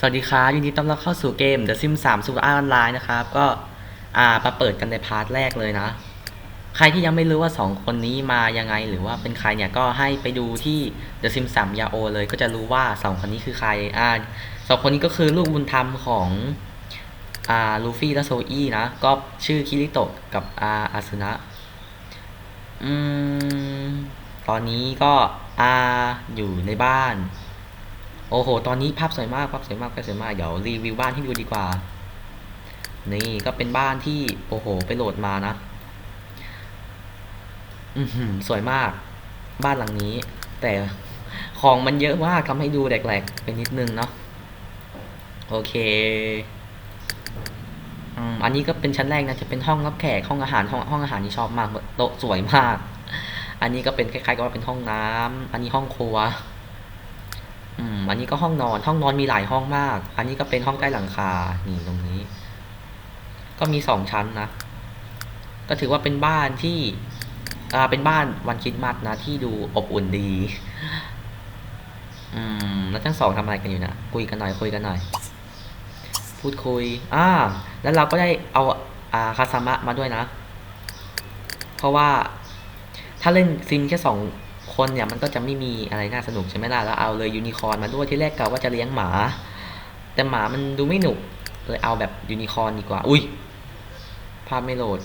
สวัสดีครับยินดีต้อนรับเข้าสู่เกม The Sims 3 Super Online นะครับ ก็อ่ามาเปิดกันในพาร์ทแรกเลยนะ ใครที่ยังไม่รู้ว่า 2 คนนี้มายังไงหรือว่าเป็นใครเนี่ยก็ให้ไปดูที่ The Sims 3 Yao เลยก็จะรู้ว่า 2 คนนี้คือใครอ่าสองคนนี้ก็คือลูกบุญธรรมของอ่าลูฟี่และโซอี้นะ ก็ชื่อคิริโตะกับอาอาซึนะอืมตอนนี้ก็อาอยู่ในบ้าน โอ้โห ตอนนี้ภาพสวยมากภาพสวยมากภาพสวยมาก เดี๋ยวรีวิวบ้านให้ดูดีกว่า นี่ก็เป็นบ้านที่โอ้โห ไปโหลดมานะ อือหือสวยมาก บ้านหลังนี้ แต่ของมันเยอะมากทำให้ดูแหลกๆเป็นนิดนึงเนาะ โอเคอืมอันนี้ก็เป็นชั้นแรกนะ จะเป็นห้องรับแขก ห้องอาหาร ห้องห้องอาหารนี่ชอบมาก โต๊ะสวยมาก อันนี้ก็เป็นคล้ายๆกับว่าเป็นห้องน้ำอันนี้ห้องครัว อืมอันนี้ก็ห้องนอน ห้องนอนมีหลายห้องมาก อันนี้ก็เป็นห้องใต้หลังคา นี่ตรงนี้ ก็มีสองชั้นนะ ก็ถือว่าเป็นบ้านที่อ่าเป็นบ้านวันคริดมัดนะที่ดูอบอุ่นดี อืม แล้วทั้งสองทำอะไรกันอยู่นะคุยกันหน่อยคุยกันหน่อย พูดคุย อ่า แล้วเราก็ได้เอาอ่าคาซามะมาด้วยนะ เพราะว่าถ้าเล่นซิมแค่สอง คนเนี่ยมันก็จะไม่มีอะไรน่าสนุกใช่ไหมล่ะแล้วเอาเลยยูนิคอร์นมาด้วยที่แรกกะว่าจะเลี้ยงหมา แต่หมามันดูไม่หนุกเลยเอาแบบยูนิคอร์นดีกว่า อุ้ยภาพไม่โหลด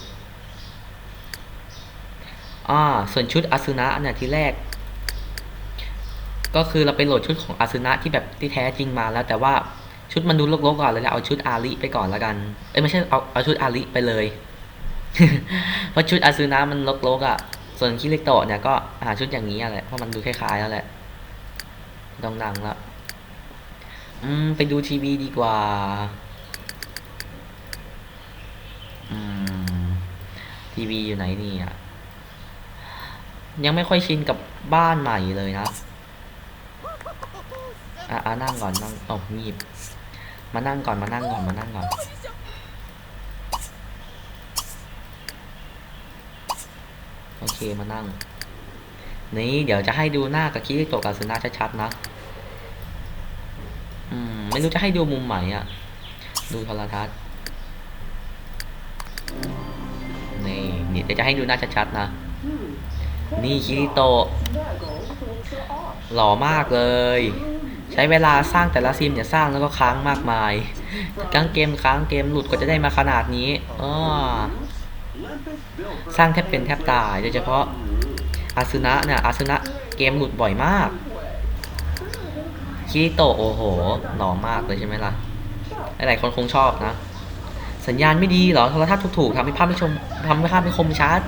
อ่าส่วนชุดอาซึนะเนี่ยที่แรก ก็คือเราไปโหลดชุดของอาซึนะที่แบบที่แท้จริงมาแล้ว แต่ว่าชุดมันดูรกๆก่อนเลยแล้วเอาชุดอาริไปก่อนแล้วกัน เอ้ยไม่ใช่เอาเอาชุดอาริไปเลย เพราะชุดอาซึนะมันรกๆอะ ส่วนคิริโตะเนี่ยก็หาชุดอย่างนี้แหละเพราะมันดูคล้ายๆแล้วแหละต้องดังแล้วอืมไปดูทีวีดีกว่าอืมทีวีอยู่ไหนนี่อะยังไม่ค่อยชินกับบ้านใหม่เลยนะอะอะนั่งก่อนนั่งอ๋องีบมานั่งก่อนมานั่งก่อนมานั่งก่อน โอเคมานั่ง นี่เดี๋ยวจะให้ดูหน้ากับคิริโตะกับซึนะชัดๆนะ อืม ไม่รู้จะให้ดูมุมไหนอะ ดูโทรทัศน์นี่นี่เดี๋ยวจะให้ดูหน้าชัดๆนะ นี่คิริโตะหล่อมากเลย ใช้เวลาสร้างแต่ละซิมเนี่ยสร้างแล้วก็ค้างมากมายกลางเกมค้างเกมหลุดก็จะได้มาขนาดนี้อ้อ สร้างแทบเป็นแทบตายโดยเฉพาะอาซึนะเนี่ยอาซึนะเกมหลุดบ่อยมากคิโตโอ้โหหล่อมากเลยใช่ไหมล่ะ หลายๆคนคงชอบนะ สัญญาณไม่ดีเหรอโทรทัศน์ถูกๆทำให้ภาพไม่ชมทำให้ภาพไม่คมชัด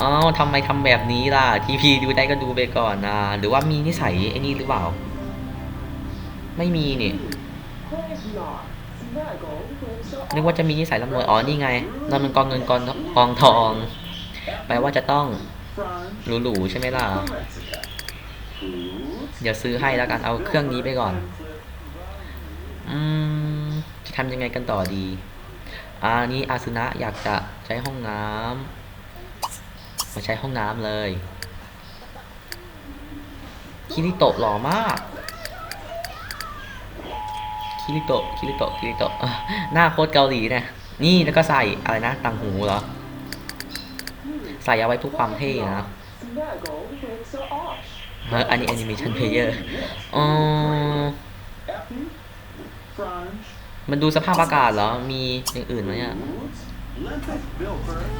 อ๋อทำไมทำแบบนี้ล่ะ ทีพีดูได้ก็ดูไปก่อนนะหรือว่ามีนิสัยไอ้นี่หรือเปล่า ไม่มีนี่ นึกว่าจะมีนิสัยร่ำรวย อ๋อ นี่ไงนั่นมันกองเงินกองกองทอง แปลว่าจะต้องหรูๆใช่ไหมล่ะ เดี๋ยวซื้อให้แล้วกัน เอาเครื่องนี้ไปก่อน อืม จะทำยังไงกันต่อดี อ่า นี้อาซึนะอยากจะใช้ห้องน้ำมาใช้ห้องน้ำเลย คิริโตะหล่อมาก คิริโตะคิริโตะคิริโตะหน้าโคตรเกาหลีเนี่ยนี่แล้วก็ใส่อะไรนะต่างหูเหรอ ใส่เอาไว้ทุกความเท่นะเฮ้ยอันนี้แอนิเมชันเพลเยอร์อ๋อมันดูสภาพอากาศเหรอ มีอย่างอื่นไหมอะ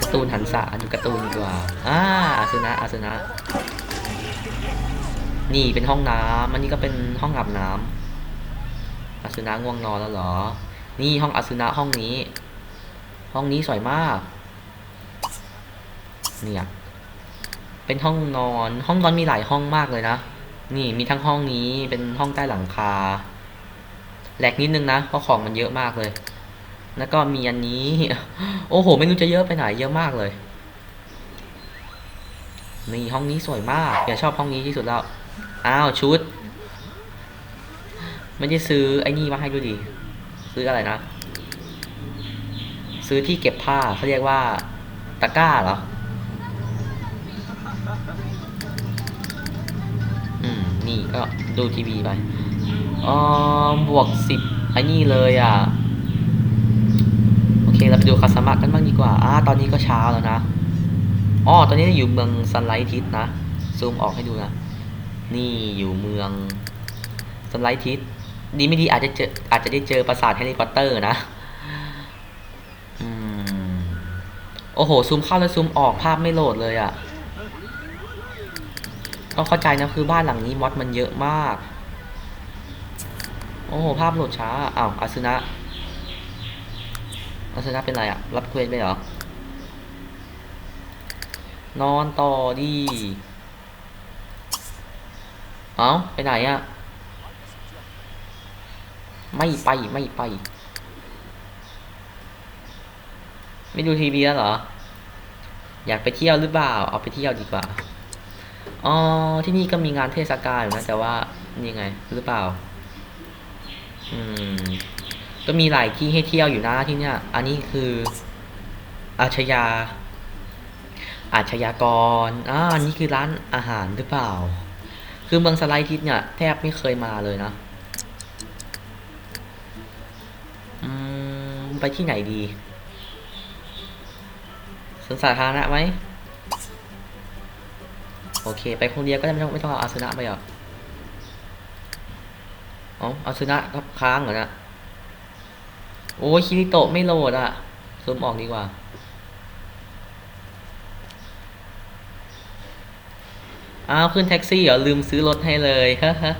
การ์ตูนหันษาดูการ์ตูนดีกว่าอ่าอาซึนะอาซึนะ นี่เป็นห้องน้ำอันนี้ก็เป็นห้องอาบน้ำ อาซึนะง่วงนอนแล้วเหรอ นี่ห้องอาซึนะห้องนี้ ห้องนี้สวยมาก เนี่ย เป็นห้องนอน ห้องนอนมีหลายห้องมากเลยนะ นี่มีทั้งห้องนี้ เป็นห้องใต้หลังคา แหลกนิดนึงนะ เพราะของมันเยอะมากเลย แล้วก็มีอันนี้ โอ้โห ไม่รู้จะเยอะไปไหน เยอะมากเลย นี่ห้องนี้สวยมากอย่าชอบห้องนี้ที่สุดแล้ว อ้าวชุด ไม่ได้ซื้อไอ้นี่มาให้ดูดิซื้ออะไรนะ ซื้อที่เก็บผ้าเขาเรียกว่าตะกร้าเหรอ อืม นี่ก็ดูทีวีไปเออบวกสิบไอ้นี่เลยอะ โอเค เราไปดูคาสมะกันบ้างดีกว่าอ่าตอนนี้ก็เช้าแล้วนะอ๋อตอนนี้อยู่เมืองซันไลท์ทิศนะ ซูมออกให้ดูนะ นี่อยู่เมืองซันไลท์ทิศ ดีไม่ดีอาจจะเจออาจจะได้เจอปราสาทแฮร์รี่พอตเตอร์นะอืมโอ้โห ซูมเข้าแล้วซูมออกภาพไม่โหลดเลยอะ่ะต้องเข้าใจนะคือบ้านหลังนี้มอดมันเยอะมาก โอ้โห ภาพโหลดช้าอ้าวอาซึนะอาซึนะเป็นไรอะ่ะ รับเควสไปเหรอ นอนต่อดี เอ้า ไปไหนอะ่ะ ไม่ไปไม่ไป ไม่ดูทีวีแล้วเหรอ อยากไปเที่ยวหรือเปล่า เอาไปเที่ยวดีกว่าอ๋อที่นี่ก็มีงานเทศกาลอยู่นะแต่ว่านี่ไงหรือเปล่า อืม ก็มีหลายที่ให้เที่ยวอยู่นะที่เนี่ย อันนี้คือ อาชญาอาชญากรอ่าอันนี้คือร้านอาหารหรือเปล่า คือเมืองสไลด์ทิศเนี่ยแทบไม่เคยมาเลยนะ อืม ไปที่ไหนดีสวนสาธารณะไหมโอเค ไปคนเดียวก็ได้ไม่ต้องไม่ต้องเอาอาสนะไปหรอกอ๋ออาสนะครับค้างเหรอนะโอ้ยคิริโตะไม่โหลดอะซูมออกดีกว่า อ้าวขึ้นแท็กซี่เหรอลืมซื้อรถให้เลยฮะฮะ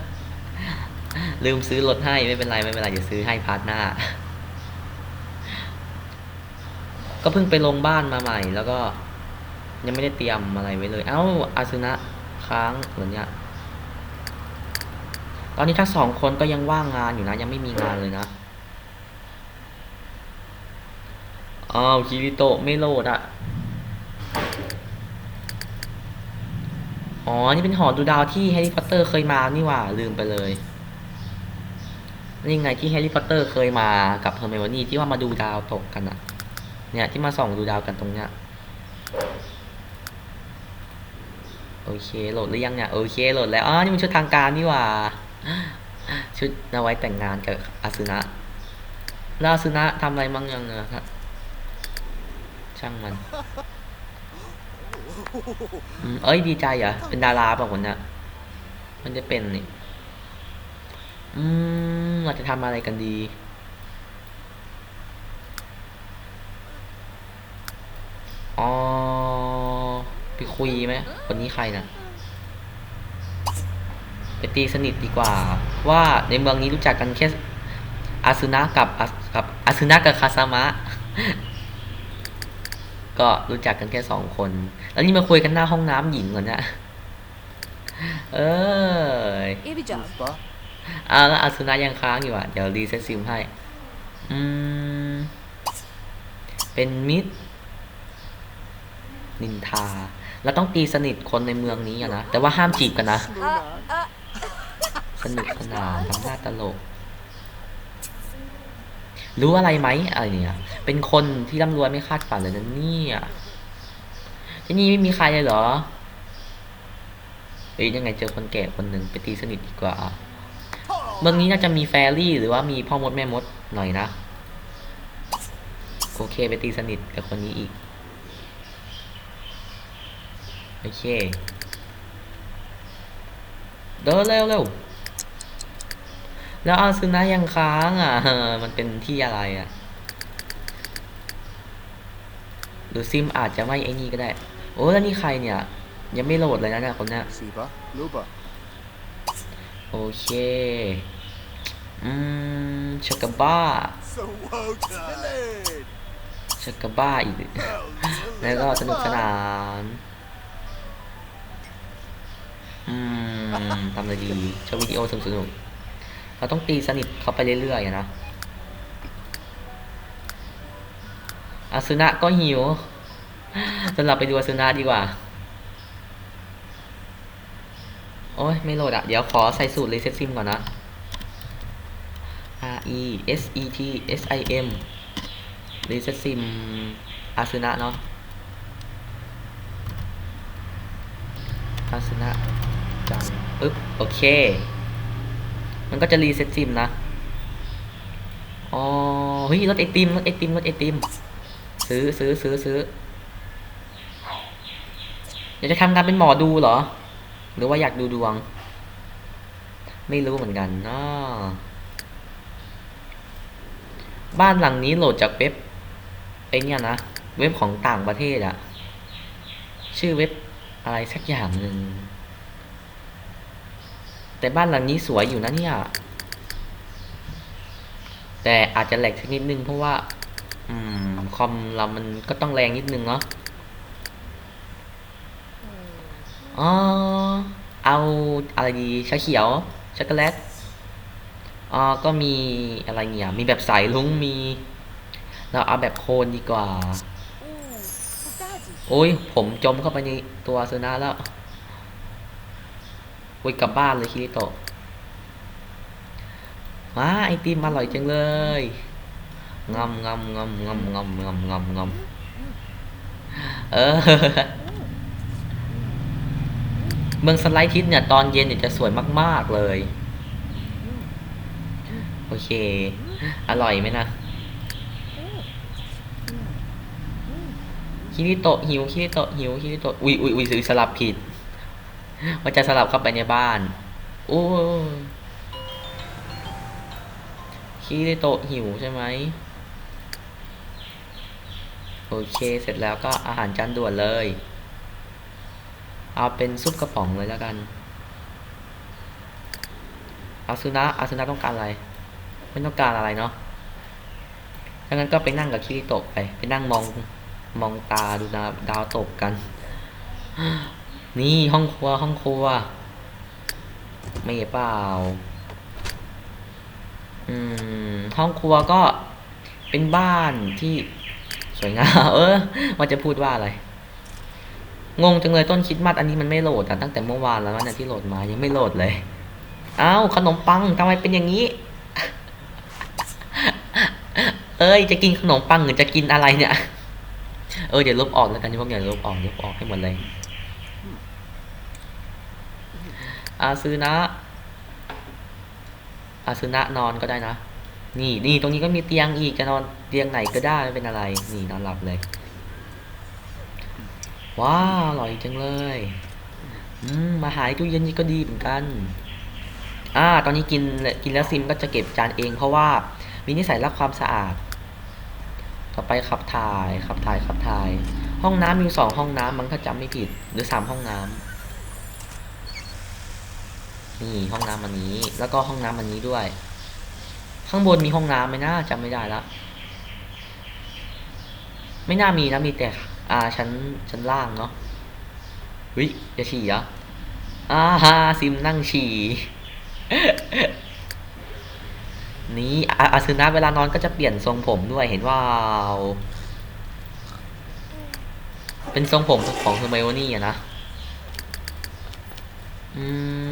ลืมซื้อรถให้ไม่เป็นไรไม่เป็นไรเดี๋ยวซื้อให้พาร์ทหน้า ก็เพิ่งไปลงบ้านมาใหม่ แล้วก็ ยังไม่ได้เตรียมอะไรไว้เลย เอ้าอาซึนะค้างเหมือนเนี้ยตอนนี้ทั้งสองคนก็ยังว่างงานอยู่นะ ยังไม่มีงานเลยนะอ้าวคิริโตะไม่โหลดอะอ๋อ นี่เป็นหอดูดาวที่แฮร์รี่พอตเตอร์เคยมานี่หว่า ลืมไปเลย นี่ไงที่แฮร์รี่พอตเตอร์เคยมากับเฮอร์ไมโอนี่ที่ว่ามาดูดาวตกกันอะ เนี่ยที่มาส่องดูดาวกันตรงเนี้ยโอเคโหลดหรือยังเนี่ยโอเคโหลดแล้วอ๋อนี่มันชุดทางการนี่หว่าชุดเอาไว้แต่งงานกับอาซึนะแล้วอาซึนะทำอะไรมั่งยังอะครับช่างมันเอ้ยดีใจเหรอเป็นดาราเปล่าคนเนี้ยมันจะเป็นนี่อืมเราจะทำอะไรกันดี อ๋อไปคุยไหมคนนี้ใครนะไปตีสนิทดีกว่า ว่าในเมืองนี้รู้จักกันแค่อาซึนะกับอากับอาซึนะกับคาซามะ ก็รู้จักกันแค่สองคน แล้วนี่มาคุยกันหน้าห้องน้ำหญิงเหรอเนี่ยเออ İyi bir job. Usta. อ่าแล้วอาซึนะยังค้างอยู่อะ เดี๋ยวรีเซ็ตซิมให้ อืม เป็นมิด นินทาแล้วต้องตีสนิทคนในเมืองนี้อะนะ แต่ว่าห้ามจีบกันนะ สนุกสนานทำหน้าตลก รู้อะไรไหมอะไรเนี่ย เป็นคนที่ร่ำรวยไม่คาดฝันเลยนะเนี่ยที่นี่ไม่มีใครเลยเหรอเอ้ยยังไงเจอคนแก่คนหนึ่งไปตีสนิทดีกว่า เมืองนี้น่าจะมีแฟรี่หรือว่ามีพ่อมดแม่มดหน่อยนะ โอเคไปตีสนิทกับคนนี้อีก โอเค เดินเร็วเร็วแล้วอาซึนะยังค้างอะ มันเป็นที่อะไรอะ หรือซิมอาจจะไม่ไอ้นี่ก็ได้ โอ้แล้วนี่ใครเนี่ย ยังไม่โหลดเลยนะเนี่ยคนเนี้ย Siba. Luba. โอเค อืมชักกะบ้า So well done. ชักกะบ้าอีก แล้วก็สนุกสนาน อืมทำอะไรดีชอบวิดีโอสนุกสนุกๆเราต้องตีสนิทเขาไปเรื่อยๆนะอาซึนะก็หิวสำหรับไปดูอาซึนะดีกว่า โอ้ยไม่โหลดอะเดี๋ยวขอใส่สูตร reset sim ก่อนนะ R E S E T S I M reset sim อาซึนะเนาะอาซึนะ ปึ๊บโอเค มันก็จะรีเซ็ตซิมนะอ๋อเฮ้ยรถไอติมรถไอติมรถไอติมซื้อซื้อซื้อซื้ออยากจะทำงานเป็นหมอดูเหรอ หรือว่าอยากดูดวง ไม่รู้เหมือนกันนะบ้านหลังนี้โหลดจากเว็บไอเนี่ยนะ เว็บของต่างประเทศอะชื่อเว็บอะไรสักอย่างหนึ่ง แต่บ้านหลังนี้สวยอยู่นะเนี่ย แต่อาจจะแหลกสักนิดนึงเพราะว่า อืม คอมเรามันก็ต้องแรงนิดนึงเนาะอ๋อ เอาอะไรดีชาเขียว ช็อกโกแลตอ๋อก็มีอะไรเนี่ย มีแบบสายลุ้งมี เราเอาแบบโคนดีกว่า โอ้ย ผมจมเข้าไปในตัวซูนาแล้ว โอ้ยกลับบ้านเลยคิริโตะว้าไอติมอร่อยจังเลยงำงำงำงำงำงำงำงำเออ เมืองสไลด์ทิศเนี่ยตอนเย็นเนี่ยจะสวยมาก ๆ เลย โอเค อร่อยไหมนะคิริโตะหิวคิริโตะหิวคิริโตะอุ้ยอุ้ยอุ้ยสลับผิด ว่าจะสลับเข้าไปในบ้าน โอ้คิริโตหิวใช่ไหมโอเค เสร็จแล้วก็อาหารจานด่วนเลย เอาเป็นซุปกระป๋องเลยแล้วกันอาซุนะอาซุนะต้องการอะไร ไม่ต้องการอะไรเนาะถ้างั้นก็ไปนั่งกับคิริโตะไป ไปนั่งมองมองตาดูดาวดาวตกกัน นี่ห้องครัวห้องครัว ไม่เปล่า อืม ห้องครัวก็เป็นบ้านที่สวยงามเออว่าจะพูดว่าอะไร งงจังเลยต้นคิดมัดอันนี้มันไม่โหลดอะตั้งแต่เมื่อวานแล้วนะที่โหลดมายังไม่โหลดเลยอ้าวขนมปังทำไมเป็นอย่างนี้ เอ้ยจะกินขนมปังหรือจะกินอะไรเนี่ย เออเดี๋ยวลบออกแล้วกันที่พวกเดี๋ยลบออกลบออกให้หมดเลย อาซึนะอาซึนะนอนก็ได้นะ นี่นี่ตรงนี้ก็มีเตียงอีกจะนอนเตียงไหนก็ได้ไม่เป็นอะไร นี่นอนหลับเลย ว้าอร่อยจังเลยอืมมาหายตู้เย็นนี่ก็ดีเหมือนกัน อ่า ตอนนี้กินกินแล้วซิมก็จะเก็บจานเองเพราะว่ามีนิสัยรักความสะอาด ต่อไปขับถ่ายขับถ่ายขับถ่าย ห้องน้ำมีสองห้องน้ำมั้งถ้าจำไม่ผิด หรือสามห้องน้ำ นี่ห้องน้ำอันนี้ แล้วก็ห้องน้ำอันนี้ด้วย ข้างบนมีห้องน้ำไหมนะจำไม่ได้ละ ไม่น่ามีนะมีแต่ อ่าชั้นชั้นล่างเนาะวิจะฉี่เหรออ่าฮาซิมนั่งฉี่นี่อาอาซึนะเวลานอนก็จะเปลี่ยนทรงผมด้วยเห็นว่า เป็นทรงผมของเฮอร์ไมโอนี่อะนะ อืม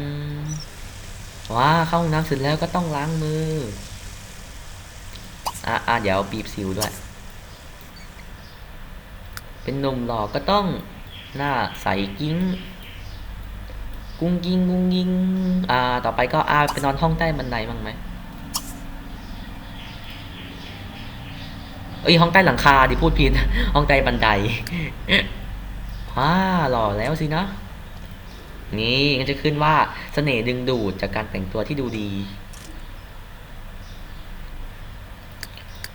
ว้าเข้าห้องน้ำเสร็จแล้วก็ต้องล้างมือ อะอะเดี๋ยวบีบสิวด้วย เป็นหนุ่มหล่อก็ต้องหน้าใสกิ้ง กุ้งกิ้งกุ้งกิ้งอ่า ต่อไปก็อ่าไปนอนห้องใต้บันไดบ้างไหมเอ้ยห้องใต้หลังคาดิพูดผิดห้องใต้บันไดว้าหล่อแล้วสินะ นี่ก็จะขึ้นว่าเสน่ห์ดึงดูดจากการแต่งตัวที่ดูดี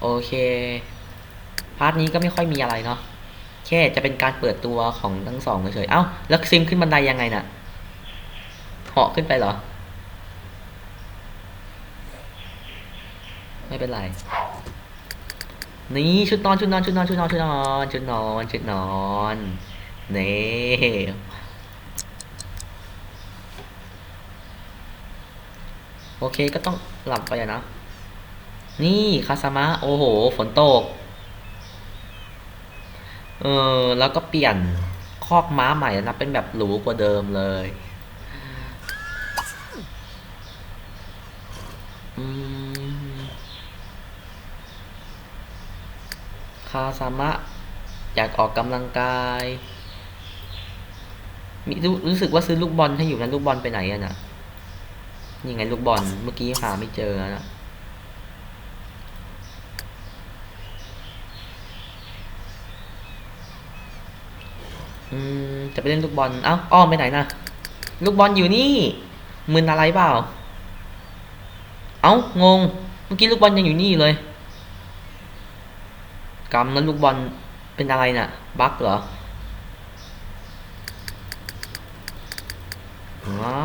โอเค พาร์ทนี้ก็ไม่ค่อยมีอะไรเนาะแค่จะเป็นการเปิดตัวของทั้งสองเฉยๆเอ้า แล้วซิมขึ้นบันไดยังไงน่ะเหาะขึ้นไปเหรอ ไม่เป็นไร นี่ชุดนอนชุดนอนชุดนอนชุดนอนชุดนอนชุดนอนชุดนอนนี่ โอเคก็ต้องหลับไปอะนะ นี่คาสมะโอ้โห ฝนตก เออแล้วก็เปลี่ยนคอกม้าใหม่นะ เป็นแบบหรูกว่าเดิมเลยอืมคาสามะ อยากออกกำลังกาย มีรู้รู้สึกว่าซื้อลูกบอลให้อยู่นะลูกบอลไปไหนอะน่ะ นี่ไงลูกบอลเมื่อกี้หาไม่เจอนะอืมจะไปเล่นลูกบอลเอ้าอ้อมไปไหนนะลูกบอลอยู่นี่มึนอะไรเปล่า เอ้างง เมื่อกี้ลูกบอลยังอยู่นี่เลยกำนั้นลูกบอลเป็นอะไรน่ะบั๊กเหรอ อ๋อ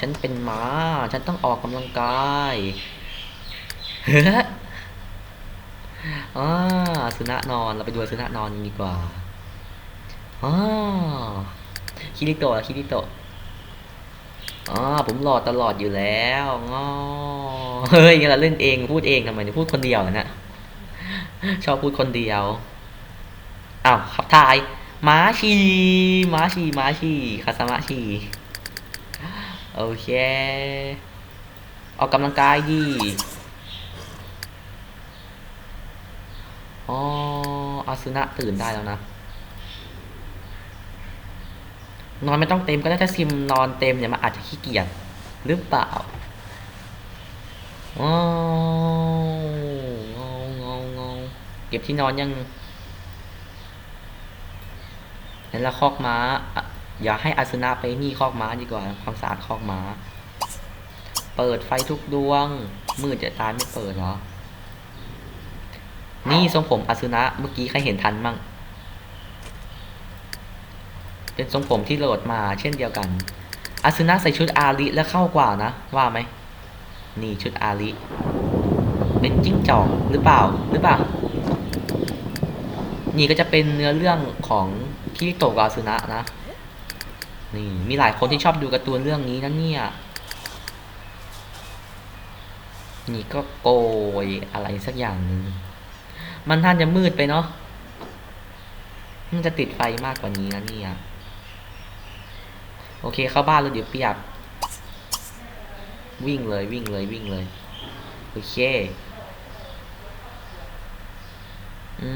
ฉันเป็นม้าฉันต้องออกกำลังกายเฮ้ออ่าสุนัขนอน เราไปดูสุนัขนอนดีกว่าอ๋อคิริโตะคิริโตะอ๋อผมหลอดตลอดอยู่แล้วงอเฮ้ยเราเล่นเองพูดเองทำไมเนี่ยพูดคนเดียวนะชอบพูดคนเดียวอ้าวขับถ่ายม้าชีม้าชีม้าชีคาสมะชี โอเคออกกำลังกายดีอ๋ออาสุนะตื่นได้แล้วนะ นอนไม่ต้องเต็มก็ได้ถ้าซิมนอนเต็มเนี่ยมันอาจจะขี้เกียจหรือเปล่าอ๋องงงงเก็บที่นอนยังเห็นแล้วคอกม้า อย่าให้อาสนะไปนี่คอกม้าดีกว่าความสะอาดคอกม้า เปิดไฟทุกดวง มืดจะตายไม่เปิดเหรอ นี่ทรงผมอาสนะเมื่อกี้ใครเห็นทันมั่ง เป็นทรงผมที่โหลดมาเช่นเดียวกัน อาสนะใส่ชุดอาริแล้วเข้ากว่านะ ว่าไหม นี่ชุดอาริเป็นจิ้งจอกหรือเปล่าหรือเปล่า นี่ก็จะเป็นเนื้อเรื่องของคิริโตกับอาสุนะนะ นี่มีหลายคนที่ชอบดูการ์ตูนเรื่องนี้นะเนี่ยนี่ก็โกยอะไรสักอย่างหนึ่งมันท่านจะมืดไปเนาะมันจะติดไฟมากกว่านี้นะเนี่ยโอเคเข้าบ้านแล้วเดี๋ยวเปียกวิ่งเลยวิ่งเลยวิ่งเลยโอเคอื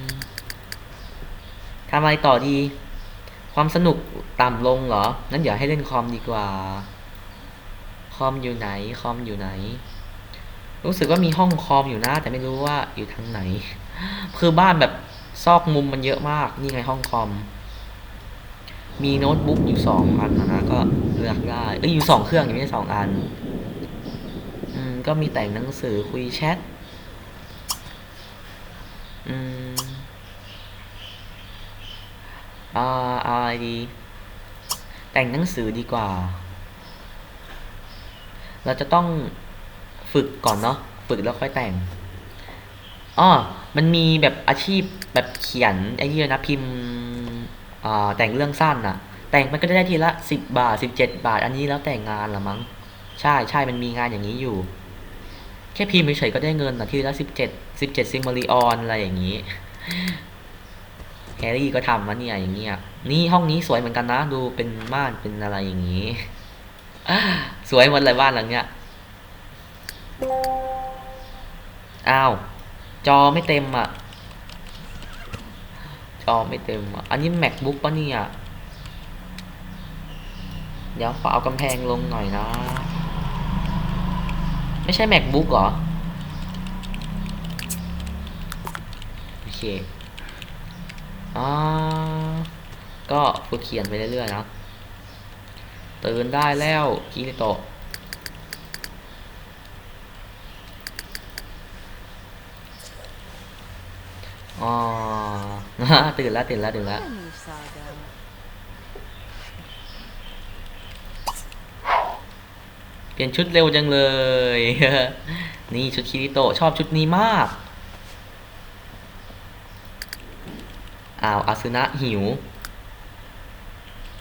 มทำอะไรต่อดี ความสนุกต่ำลงเหรองั้นเดี๋ยวให้เล่นคอมดีกว่า คอมอยู่ไหน คอมอยู่ไหน รู้สึกว่ามีห้องคอมอยู่นะ แต่ไม่รู้ว่าอยู่ทางไหน คือบ้านแบบซอกมุมมันเยอะมาก นี่ไงห้องคอม มีโน้ตบุ๊กอยู่สองอันนะนะก็เลือกได้ เอ้ยอยู่สองเครื่องอยู่ไม่ใช่สองอัน อืม ก็มีแต่งหนังสือคุยแชท อ่าเอาอะไรดี แต่งหนังสือดีกว่า เราจะต้องฝึกก่อนเนาะฝึกแล้วค่อยแต่งอ้อมันมีแบบอาชีพแบบเขียนไอ้นี่ด้ยนะพิมพ์แต่งเรื่องสั้นอะแต่งมันก็จะได้ทีละสิบบาทสิบเจ็ดบาท อันนี้แล้วแต่งงานละมั้ง ใช่ใช่มันมีงานอย่างนี้อยู่ แค่พิมพ์เฉยๆก็ได้เงินอะทีละสิบเจ็ดสิบเจ็ดซิมมาริออนอะไรอย่างนี้ แฮร์รี่ก็ทำมาเนี่ยอย่างเงี้ยนี่ห้องนี้สวยเหมือนกันนะ ดูเป็นม่านเป็นอะไรอย่างนี้ สวยหมดเลยบ้านหลังเนี้ยอ้าวจอไม่เต็มอะ จอไม่เต็มอะ อันนี้ macbook ปะเนี่ย เดี๋ยวขอเอากำแพงลงหน่อยนะ ไม่ใช่ macbook เหรอ โอเค อ่าก็ฝึกเขียนไปเรื่อยๆนะตื่นได้แล้วคิริโตะอ๋อตื่นแล้วตื่นแล้วตื่นแล้วเปลี่ยนชุดเร็วจังเลย นี่ชุดคิริโตะชอบชุดนี้มาก อ้าวอาซึนะหิว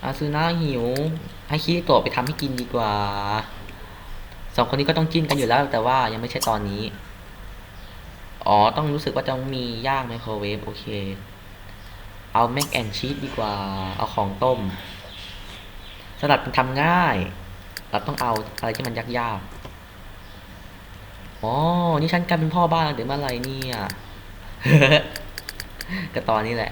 อาซึนะหิว ให้คิริโตะไปทำให้กินดีกว่าสองคนนี้ก็ต้องจิ้นกันอยู่แล้ว แต่ว่ายังไม่ใช่ตอนนี้ อ๋อต้องรู้สึกว่าจะมีย่างไมโครเวฟโอเค เอาแมกแอนชีสดีกว่า เอาของต้มสลัดมันทำง่าย เราต้องเอาอะไรที่มันยากๆอ๋อ นี่ฉันกลายเป็นพ่อบ้านแล้วเดี๋ยวเมื่อไรเนี่ยก็ตอนนี้แหละ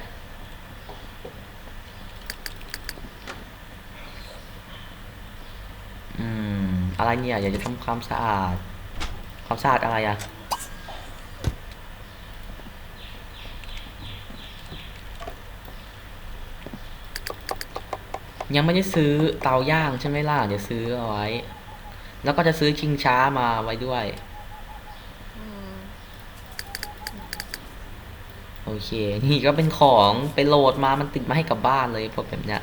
อืมอะไรเนี่ย อยากจะทำความสะอาด ความสะอาดอะไรอะยังไม่ได้ซื้อเตาย่างใช่ไหมล่ะ เดี๋ยวซื้อเอาไว้ แล้วก็จะซื้อชิงช้ามาไว้ด้วยอืมโอเค นี่ก็เป็นของไปโหลดมา มันติดมาให้กับบ้านเลยพวกแบบเนี้ย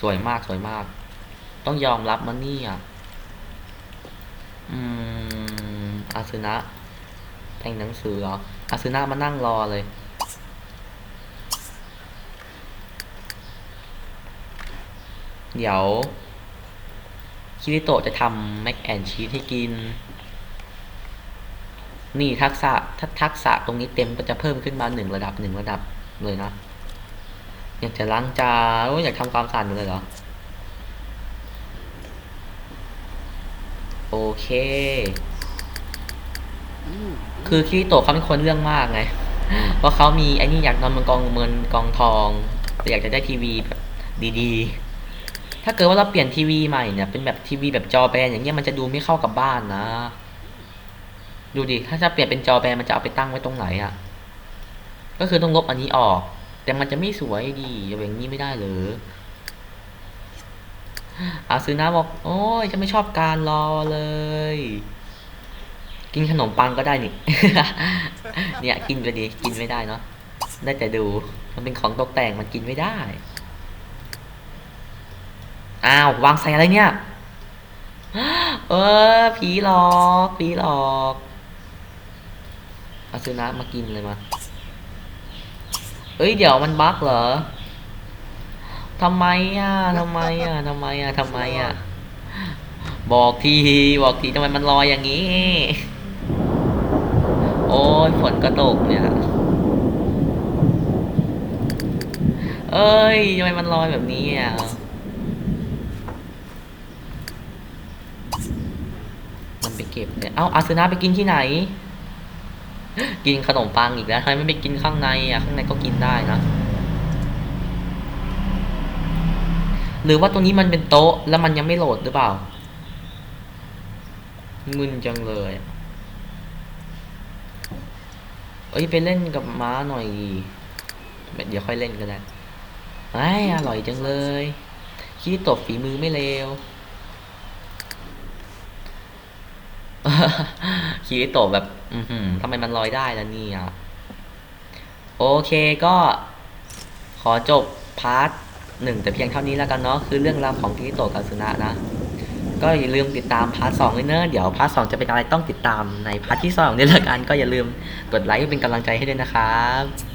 สวยมากสวยมาก ต้องยอมรับมันนี่อะ อืมอาซึนะแต่งหนังสือเหรออาซึนะมานั่งรอเลย เดี๋ยวคิริโตะจะทำแม็กแอนชีสให้กิน นี่ทักษะถ้าทักษะตรงนี้เต็มก็จะเพิ่มขึ้นมาหนึ่งระดับหนึ่งระดับเลยนะอยากจะล้างจานโอ้ยอยากทำความสะอาดเลยเหรอ โอเค Mm. คือคิริโตะเขาเป็นคนเรื่องมากไง เพราะเขามีไอ้นี่อยากนอนบนกองเงินกองทอง แต่อยากจะได้ทีวีแบบดีๆ ถ้าเกิดว่าเราเปลี่ยนทีวีใหม่เนี่ย เป็นแบบทีวีแบบจอแบนอย่างเงี้ยมันจะดูไม่เข้ากับบ้านนะ ดูดิ ถ้าจะเปลี่ยนเป็นจอแบนมันจะเอาไปตั้งไว้ตรงไหนอะ่ะ ก็คือต้องลบอันนี้ออก แต่มันจะไม่สวยดีอย่างนี้ไม่ได้เหรอ อาซื้อนะบอก โอ้ยจะไม่ชอบการรอเลย กินขนมปังก็ได้นี่ เนี่ยกินไปดีกินไม่ได้เนาะได้แต่ดู มันเป็นของตกแต่งมันกินไม่ได้ อ้าววางใส่อะไรเนี่ย เออผีหลอกผีหลอกอาซึนะมากินเลยมาเอ้ยเดี๋ยวมันบั๊กเหรอ ทำไมอะทำไมอะทำไมอะทำไมอะ บอกทีบอกทีทำไมมันลอยอย่างนี้ โอ้ยฝนก็ตกเนี่ย เอ้ยทำไมมันลอยแบบนี้อะมันไปเก็บเลยเอ้าอาซึนะไปกินที่ไหน กินขนมปังอีกแล้วทำไมไม่ไปกินข้างในอะ ข้างในก็กินได้นะ หรือว่าตรงนี้มันเป็นโต๊ะ แล้วมันยังไม่โหลดหรือเปล่ามึนจังเลย เอ้ยไปเล่นกับม้าหน่อยดีเดี๋ยวค่อยเล่นก็ได้ไอ้อร่อยจังเลยคิดตบฝีมือไม่เลวคิริโตะแบบ อือหือทำไมมันลอยได้แล่ะเนี่ยโอเคก็ ขอจบพาร์ท หนึ่งแต่เพียงเท่านี้แล้วกันเนาะคือเรื่องราวของคิริโตะกับสุนะนะ ก็อย่าลืมติดตามพาร์ทสองเลยเนอะเดี๋ยวพาร์ทสองจะเป็นอะไรต้องติดตามในพาร์ทที่สองนี่ละกันก็อย่าลืมกดไลค์เป็นกำลังใจให้ด้วยนะครับ